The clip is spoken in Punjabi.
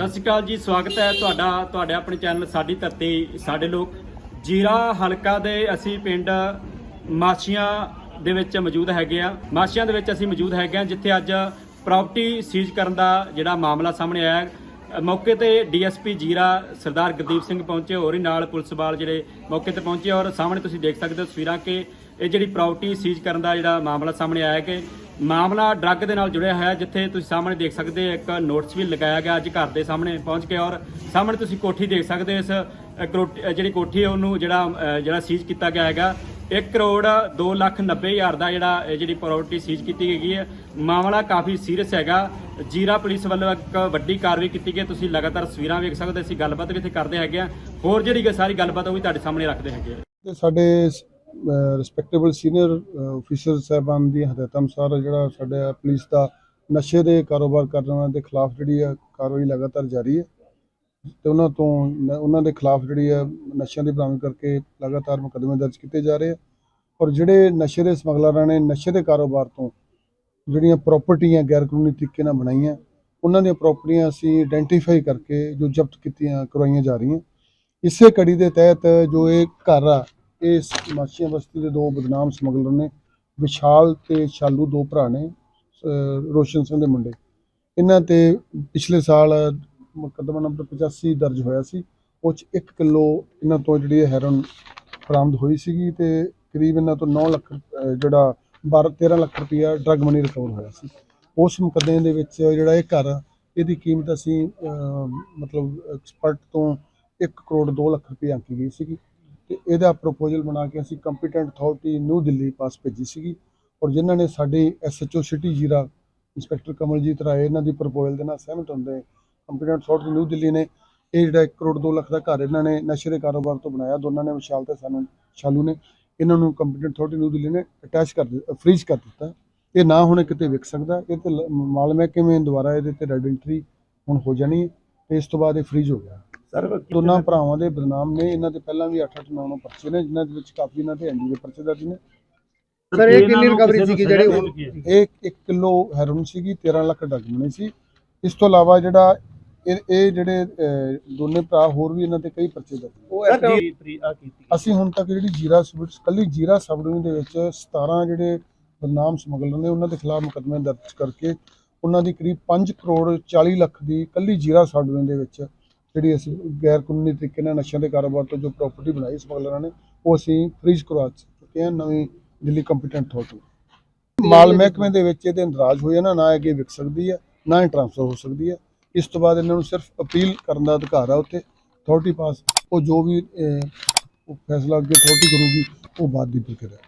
ਸਤਿ ਸ਼੍ਰੀ ਅਕਾਲ ਜੀ ਸਵਾਗਤ ਹੈ ਤੁਹਾਡਾ ਤੁਹਾਡੇ ਆਪਣੇ ਚੈਨਲ ਸਾਡੀ ਧਰਤੀ ਸਾਡੇ ਲੋਕ ਜੀਰਾ ਹਲਕਾ ਦੇ ਅਸੀਂ ਪਿੰਡ ਮਾਛੀਆਂ ਦੇ ਵਿੱਚ ਮੌਜੂਦ ਹੈਗੇ ਆ ਮਾਛੀਆਂ ਦੇ ਵਿੱਚ ਅਸੀਂ ਮੌਜੂਦ ਹੈਗੇ ਆ ਜਿੱਥੇ ਅੱਜ ਪ੍ਰਾਪਰਟੀ ਸੀਜ਼ ਕਰਨ ਦਾ ਜਿਹੜਾ ਮਾਮਲਾ ਸਾਹਮਣੇ ਆਇਆ ਹੈ। ਅ, ਮੌਕੇ ਤੇ ਡੀਐਸਪੀ ਜੀਰਾ ਸਰਦਾਰ ਗੁਰਦੀਪ ਸਿੰਘ ਪਹੁੰਚੇ ਹੋਰ ਹੀ ਨਾਲ ਪੁਲਿਸ ਵਾਲ ਜਿਹੜੇ ਮੌਕੇ ਤੇ ਪਹੁੰਚੇ ਔਰ ਸਾਹਮਣੇ ਤੁਸੀਂ ਦੇਖ ਸਕਦੇ ਹੋ ਤਸਵੀਰਾਂ ਕਿ ਇਹ ਜਿਹੜੀ ਪ੍ਰਾਪਰਟੀ ਸੀਜ਼ ਕਰਨ ਦਾ ਜਿਹੜਾ ਮਾਮਲਾ ਸਾਹਮਣੇ ਆਇਆ ਕਿ ਮਾਮਲਾ ਡਰੱਗ ਦੇ ਨਾਲ ਜੁੜਿਆ ਹੋਇਆ ਜਿੱਥੇ ਤੁਸੀਂ ਸਾਹਮਣੇ ਦੇਖ ਸਕਦੇ ਹੋ ਇੱਕ ਨੋਟਿਸ ਵੀ ਲਗਾਇਆ ਗਿਆ ਅੱਜ ਘਰ ਦੇ ਸਾਹਮਣੇ ਪਹੁੰਚ ਕੇ ਔਰ ਸਾਹਮਣੇ ਤੁਸੀਂ ਕੋਠੀ ਦੇਖ ਸਕਦੇ ਹੋ ਇਸ ਅ, ਜਿਹੜੀ ਕੋਠੀ ਹੈ ਉਹਨੂੰ ਜਿਹੜਾ ਜਿਹੜਾ ਸੀਜ਼ ਕੀਤਾ ਗਿਆ ਹੈਗਾ। 1 ਕਰੋੜ 2 ਲੱਖ 90 ਹਜ਼ਾਰ ਦਾ ਜਿਹੜਾ ਇਹ ਜਿਹੜੀ ਪ੍ਰਾਪਰਟੀ ਸੀਜ਼ ਕੀਤੀ ਗਈ ਹੈ। ਮਾਮਲਾ ਕਾਫੀ ਸੀਰੀਅਸ ਹੈਗਾ। ਜੀਰਾ ਪੁਲਿਸ ਵੱਲੋਂ ਇੱਕ ਵੱਡੀ ਕਾਰਵਾਈ ਕੀਤੀ ਗਈ ਤੁਸੀਂ ਲਗਾਤਾਰ ਤਸਵੀਰਾਂ ਵੇਖ ਸਕਦੇ ਹੋ। ਅਸੀਂ ਗੱਲਬਾਤ ਵੀ ਇੱਥੇ ਕਰਦੇ ਹੈਗੇ ਆ ਹੋਰ ਜਿਹੜੀ ਸਾਰੀ ਗੱਲਬਾਤ ਉਹ ਵੀ ਤੁਹਾਡੇ ਸਾਹਮਣੇ ਰੱਖਦੇ ਹੈਗੇ ਆ ਸਾਡੇ ਰਿਸਪੈਕਟੇਬਲ ਸੀਨੀਅਰ ਅਫੀਸਰ ਸਾਹਿਬਾਨ ਦੀ ਹਦਾਇਤਾਂ ਅਨੁਸਾਰ ਜਿਹੜਾ ਸਾਡਾ ਪੁਲਿਸ ਦਾ ਨਸ਼ੇ ਦੇ ਕਾਰੋਬਾਰ ਕਰਨ ਵਾਲਿਆਂ ਦੇ ਖਿਲਾਫ ਜਿਹੜੀ ਆ ਕਾਰਵਾਈ ਲਗਾਤਾਰ ਜਾਰੀ ਹੈ। ਤੇ ਉਹਨਾਂ ਤੋਂ ਉਹਨਾਂ ਦੇ ਖਿਲਾਫ ਜਿਹੜੀ ਆ ਨਸ਼ਿਆਂ ਦੀ ਬਰਾਮਦ ਕਰਕੇ ਲਗਾਤਾਰ ਮੁਕੱਦਮੇ ਦਰਜ ਕੀਤੇ ਜਾ ਰਹੇ ਆ। ਔਰ ਜਿਹੜੇ ਨਸ਼ੇ ਦੇ ਸਮਗਲਰਾਂ ਨੇ ਨਸ਼ੇ ਦੇ ਕਾਰੋਬਾਰ ਤੋਂ ਜਿਹੜੀਆਂ ਪ੍ਰਾਪਰਟੀਆਂ ਗੈਰ ਕਾਨੂੰਨੀ ਤਰੀਕੇ ਨਾਲ ਬਣਾਈਆਂ, ਉਹਨਾਂ ਦੀਆਂ ਪ੍ਰਾਪਰਟੀਆਂ ਅਸੀਂ ਆਇਡੈਂਟੀਫਾਈ ਕਰਕੇ ਜੋ ਜ਼ਬਤ ਕੀਤੀਆਂ, ਕਰਵਾਈਆਂ ਜਾ ਰਹੀਆਂ। ਇਸੇ ਕੜੀ ਦੇ ਤਹਿਤ ਜੋ ਇਹ ਘਰ ਆ ਇਸ ਮਾਛੀਆਂ ਬਸਤੀ ਦੇ ਦੋ ਬਦਨਾਮ ਸਮਗਲਰ ਨੇ, ਵਿਸ਼ਾਲ ਤੇ ਸ਼ਾਲੂ ਦੋ ਭਰਾ ਨੇ ਰੋਸ਼ਨ ਸਿੰਘ ਦੇ ਮੁੰਡੇ। ਇਹਨਾਂ ਤੇ ਪਿਛਲੇ ਸਾਲ ਮੁਕੱਦਮਾ ਨੰਬਰ 85 ਦਰਜ ਹੋਇਆ ਸੀ। ਉਹ 'ਚ 1 ਕਿਲੋ ਇਹਨਾਂ ਤੋਂ ਜਿਹੜੀ ਹੈਰੋਨ ਬਰਾਮਦ ਹੋਈ ਸੀਗੀ ਤੇ ਕਰੀਬ ਇਹਨਾਂ ਤੋਂ 9 ਲੱਖ ਜਿਹੜਾ 12 13 ਲੱਖ ਰੁਪਇਆ ਡਰਗ ਮਨੀ ਰਿਕਵਰ ਹੋਇਆ ਸੀ। ਉਸ ਮੁਕੱਦਮੇ ਦੇ ਵਿੱਚ ਜਿਹੜਾ ਇਹ ਘਰ ਇਹਦੀ ਕੀਮਤ ਅਸੀਂ ਮਤਲਬ ਐਕਸਪਰਟ ਤੋਂ 1 ਕਰੋੜ 2 ਲੱਖ ਰੁਪਏ ਆਂਕੀ ਗਈ ਸੀਗੀ। ਤੇ ਇਹਦਾ ਪ੍ਰਪੋਜ਼ਲ ਬਣਾ ਕੇ ਅਸੀਂ ਕੰਪੀਟੈਂਟ ਅਥਾਰਟੀ ਨਿਊ ਦਿੱਲੀ ਪਾਸ ਭੇਜੀ ਸੀਗੀ ਔਰ ਜਿਨ੍ਹਾਂ ਨੇ ਸਾਡੀ SHO city Zira inspector Kamaljeet Rai ਇਹਨਾਂ ਦੀ ਪ੍ਰਪੋਜ਼ਲ ਦੇ ਨਾਲ ਸਹਿਮਤ ਹੁੰਦੇ ਕੰਪੀਟੈਂਟ ਅਥਾਰਟੀ ਨਿਊ ਦਿੱਲੀ ਨੇ, ਇਹ ਜਿਹੜਾ 1 ਕਰੋੜ 2 ਲੱਖ ਦਾ ਘਰ ਇਹਨਾਂ ਨੇ ਨਸ਼ੇ ਦੇ ਕਾਰੋਬਾਰ ਤੋਂ ਬਣਾਇਆ, ਦੋਨਾਂ ਨੇ ਵਿਸ਼ਾਲ ਤੇ ਸਾਨੂੰ ਸ਼ਾਲੂ ਨੇ, ਇਹਨਾਂ ਨੂੰ ਕੰਪੀਟੈਂਟ ਅਥਾਰਟੀ ਨਿਊ ਦਿੱਲੀ ਨੇ ਅਟੈਚ ਕਰ ਦਿੱਤਾ ਫ੍ਰੀਜ਼ ਕਰ ਦਿੱਤਾ। ਇਹ ਨਾ ਹੁਣ ਕਿਤੇ ਵਿਕ ਸਕਦਾ, ਇਹ ਤੇ ਲ- ਮਾਲ ਮਹਿਕਮੇ ਦੁਆਰਾ ਇਹਦੇ ਤੇ ਰੈਡ ਐਂਟਰੀ ਹੁਣ ਹੋ ਜਾਣੀ ਹੈ, ਤੇ ਇਸ ਤੋਂ ਬਾਅਦ ਇਹ ਫ੍ਰੀਜ਼ ਹੋ ਗਿਆ। ਸਰ ਦੋਨਾਂ? ਭਰਾਵਾਂ ਦੇ ਬਦਨਾਮ ਨੇ ਇਹਨਾਂ ਦੇ ਪਹਿਲਾਂ ਵੀ 8-8 9-9 ਪਰਚੇ ਨੇ ਜਿਨ੍ਹਾਂ ਦੇ ਵਿੱਚ ਕਾਫੀ ਇਹਨਾਂ ਦੇ ਐਂਡੀ ਦੇ ਪਰਚੇ ਦਰਜ ਨੇ। ਸਰ ਇਹ ਕਿੰਨੀ ਰਿਕਵਰੀ ਸੀਗੀ ਜਿਹੜੀ ਇਹ 1 ਕਿਲੋ ਹੈਰੋਨ ਸੀਗੀ 13 ਲੱਖ ਡਰਗ ਮਨੀ ਸੀ। ਇਸ ਤੋਂ ਇਲਾਵਾ ਜਿਹੜਾ ਇਹ ਜਿਹੜੇ ਦੋਨੇ ਭਰਾ ਹੋਰ ਵੀ ਇਹਨਾਂ ਤੇ ਕਈ ਪਰਚੇ ਦਰਜ ਅਸੀਂ ਹੁਣ ਤੱਕ ਜਿਹੜੀ ਜੀਰਾ ਸਬ ਕੱਲੀ ਜੀਰਾ ਸਬ ਡਿਵੀਜ਼ਨ ਦੇ ਵਿੱਚ 17 ਜਿਹੜੇ ਬਦਨਾਮ ਸਮਗਲਰ ਨੇ ਉਹਨਾਂ ਦੇ ਖਿਲਾਫ ਮੁਕੱਦਮੇ ਦਰਜ ਕਰਕੇ ਉਹਨਾਂ ਦੀ ਕਰੀਬ 5 ਕਰੋੜ 40 ਲੱਖ ਦੀ ਕੱਲੀ ਜੀਰਾ ਸਬ ਡਿਵੀਜ਼ਨ ਦੇ ਵਿੱਚ ਜਿਹੜੀ ਅਸੀਂ ਗੈਰ ਕਾਨੂੰਨੀ ਤਰੀਕੇ ਨਾਲ ਨਸ਼ਿਆਂ ਦੇ ਕਾਰੋਬਾਰ ਤੋਂ ਜੋ ਪ੍ਰਾਪਰਟੀ ਬਣਾਈ ਸਮਗਲਰਾਂ ਨੇ, ਉਹ ਅਸੀਂ ਫ੍ਰੀਜ਼ ਕਰਵਾ ਚੁੱਕੇ ਹਾਂ, ਨਵੀਂ ਦਿੱਲੀ ਕੰਪੀਟੈਂਟ ਅਥਾਰਟੀ ਮਾਲ ਮਹਿਕਮੇ ਦੇ ਵਿੱਚ ਇਹਦੇ ਅੰਦਰਾਜ ਹੋਏ ਨਾ ਨਾ ਅੱਗੇ ਵਿਕ ਸਕਦੀ ਹੈ ਨਾ ਹੀ ਟ੍ਰਾਂਸਫਰ ਹੋ ਸਕਦੀ ਹੈ ਇਸ ਤੋਂ ਬਾਅਦ ਇਹਨਾਂ ਨੂੰ ਸਿਰਫ ਅਪੀਲ ਕਰਨ ਦਾ ਅਧਿਕਾਰ ਹੈ ਉੱਤੇ ਅਥਾਰਟੀ ਪਾਸ ਉਹ ਜੋ ਵੀ ਉਹ ਫੈਸਲਾ ਅੱਗੇ ਅਥਾਰਟੀ ਕਰੂਗੀ, ਉਹ ਬਾਅਦ ਦੀ ਪ੍ਰਕਿਰਿਆ।